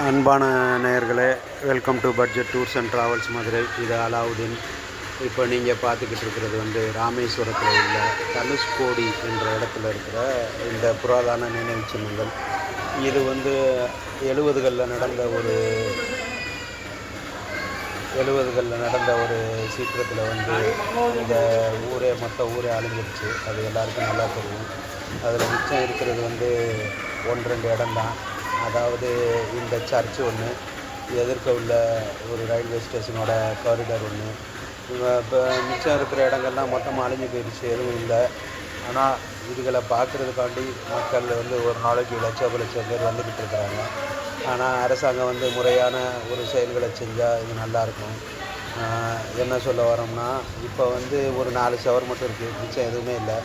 அன்பான நேயர்களே welcome to budget tours and travels Madurai. இது அலாவுதீன். இப்போ நீங்கள் பார்த்துக்கிட்டு இருக்கிறது வந்து ராமேஸ்வரத்தில் உள்ள தனுஷ்கோடி என்ற இடத்துல இருக்கிற இந்த புராதான நினைவு சின்னங்கள் இது வந்து எழுபதுகளில் நடந்த ஒரு எழுபதுகளில் நடந்த ஒரு சீக்கிரத்தில் வந்து இந்த ஊரே மொத்த ஊரே அழிஞ்சிருச்சு. அது எல்லாருக்கும் நல்லா தெரியும். அதில் மிச்சம் இருக்கிறது வந்து ஒன்று ரெண்டு இடம்தான். அதாவது இந்த சர்ச் ஒன்று எதிர்க்க உள்ள ஒரு ரயில்வே ஸ்டேஷனோட காரிடார் ஒன்று இப்போ மிச்சம் இருக்கிற இடங்கள்லாம் மொத்தமாக அழிஞ்சு போயிடுச்சு எதுவும் இல்லை. ஆனால் இதுகளை பார்க்குறதுக்காண்டி மக்கள் வந்து ஒரு நாளைக்கு லட்சம் லட்சம் பேர் வந்துக்கிட்டு இருக்கிறாங்க. ஆனால் அரசாங்கம் வந்து முறையான ஒரு செயல்களை செஞ்சால் இது நல்லாயிருக்கும் என்ன சொல்ல வரோம்னா இப்போ வந்து ஒரு நாலு ஷவர் மட்டும் இருக்குது மிச்சம் எதுவுமே இல்லை.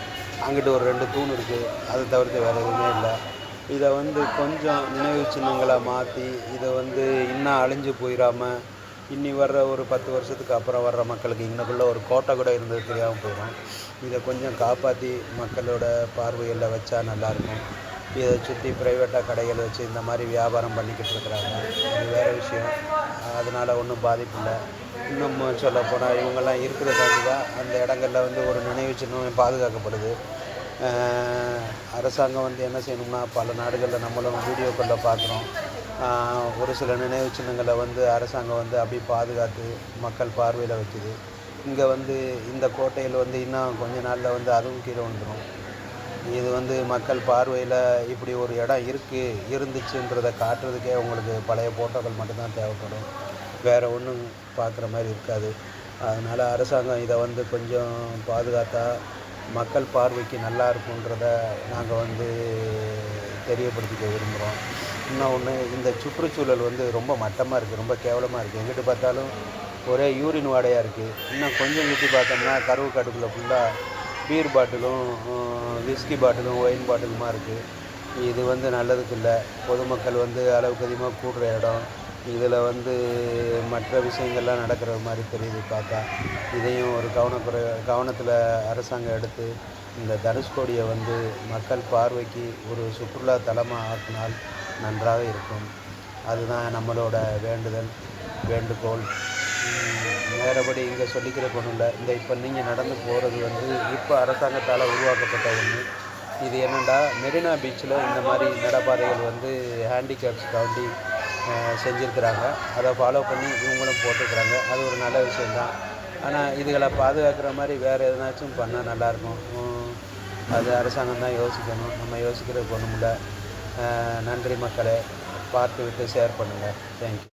அங்கிட்டு ஒரு ரெண்டு தூண் இருக்குது அதை தவிர்த்து வேறு எதுவுமே இல்லை. இதை வந்து கொஞ்சம் நினைவு சின்னங்களை மாற்றி இதை வந்து இன்னும் அழிஞ்சு போயிடாமல் இன்னி வர்ற ஒரு பத்து வருஷத்துக்கு அப்புறம் வர்ற மக்களுக்கு இன்னக்குள்ளே ஒரு கோட்டை கூட இருந்தது தெரியாமல் போயிடும். இதை கொஞ்சம் காப்பாற்றி மக்களோட பார்வையில் வச்சா நல்லாயிருக்கும் இதை சுற்றி ப்ரைவேட்டாக கடைகள் வச்சு இந்த மாதிரி வியாபாரம் பண்ணிக்கிட்டு இருக்கிறாங்க. அது வேறு விஷயம். அதனால் ஒன்றும் பாதிப்பு இல்லை. இன்னும் சொல்லப்போனால் இவங்கெல்லாம் இருக்கிறதாண்டி தான் அந்த இடங்களில் வந்து ஒரு நினைவு சின்னம் பாதுகாக்கப்படுது. அரசாங்கம் வந்து என்ன செய்யணும்னா பல நாடுகளில் நம்மளும் வீடியோக்களில் பார்க்குறோம். ஒரு சில நினைவு சின்னங்களை வந்து அரசாங்கம் வந்து அப்படி பாதுகாத்து மக்கள் பார்வையில் வைக்குது. இங்கே வந்து இந்த கோட்டையில் வந்து இன்னும் கொஞ்ச நாளில் வந்து அதுவும் கீழே வந்துடும் இது வந்து மக்கள் பார்வையில் இப்படி ஒரு இடம் இருக்குது இருந்துச்சுன்றதை காட்டுறதுக்கே உங்களுக்கு பழைய ஃபோட்டோக்கள் மட்டும்தான் தேவைப்படும். வேறு ஒன்றும் பார்க்குற மாதிரி இருக்காது. அதனால் அரசாங்கம் இதை வந்து கொஞ்சம் பாதுகாத்தா மக்கள் பார்வைக்கு நல்லா இருக்குன்றத நாங்கள் வந்து தெரியப்படுத்திக்க விரும்புகிறோம் இன்னொன்று இந்த சுற்றுச்சூழல் வந்து ரொம்ப மட்டமாக இருக்குது ரொம்ப கேவலமாக இருக்குது எங்கிட்டு பார்த்தாலும் ஒரே யூரின் வாடையாக இருக்குது இன்னும் கொஞ்சம் சுற்றி பார்த்தோம்னா கருவு காட்டுக்குள்ளே ஃபுல்லாக பீர் பாட்டிலும் விஸ்கி பாட்டிலும் ஒயின் பாட்டிலுமா இருக்குது இது வந்து நல்லதுக்கு இல்லை. பொதுமக்கள் வந்து அளவுக்கு அதிகமாக கூடுற இடம். இதில் வந்து மற்ற விஷயங்கள்லாம் நடக்கிற மாதிரி தெரியுது பார்த்தா. இதையும் ஒரு கவனக்குறை கவனத்தில் அரசாங்கம் எடுத்து இந்த தனுஷ்கோடியை வந்து மக்கள் பார்வைக்கு ஒரு சுற்றுலா தலமாக ஆக்கினால் நன்றாக இருக்கும். அதுதான் நம்மளோட வேண்டுதல் வேண்டுகோள். வேறுபடி இங்கே சொல்லிக்கிற பொண்ணு இல்லை. இந்த இப்போ நீங்கள் நடந்து போகிறது வந்து இப்போ அரசாங்கத்தால் உருவாக்கப்பட்ட ஒன்று. இது என்னென்னா மெரினா பீச்சில் இந்த மாதிரி நடப்பாதைகள் வந்து ஹேண்டிகேப்ஸ்க்காண்டி செஞ்சுருக்கிறாங்க. அதை ஃபாலோ பண்ணி இவங்களும் போட்டுக்கிறாங்க. அது ஒரு நல்ல விஷயந்தான் ஆனால் இதுகளை பாதுகாக்கிற மாதிரி வேறு எதனாச்சும் பண்ணால் நல்லாயிருக்கும். அது அரசாங்கம் தான் யோசிக்கணும். நம்ம யோசிக்கிறது ஒன்றும் இல்லை நன்றி மக்களை. பார்த்து விட்டு ஷேர் பண்ணுங்கள் தேங்க்யூ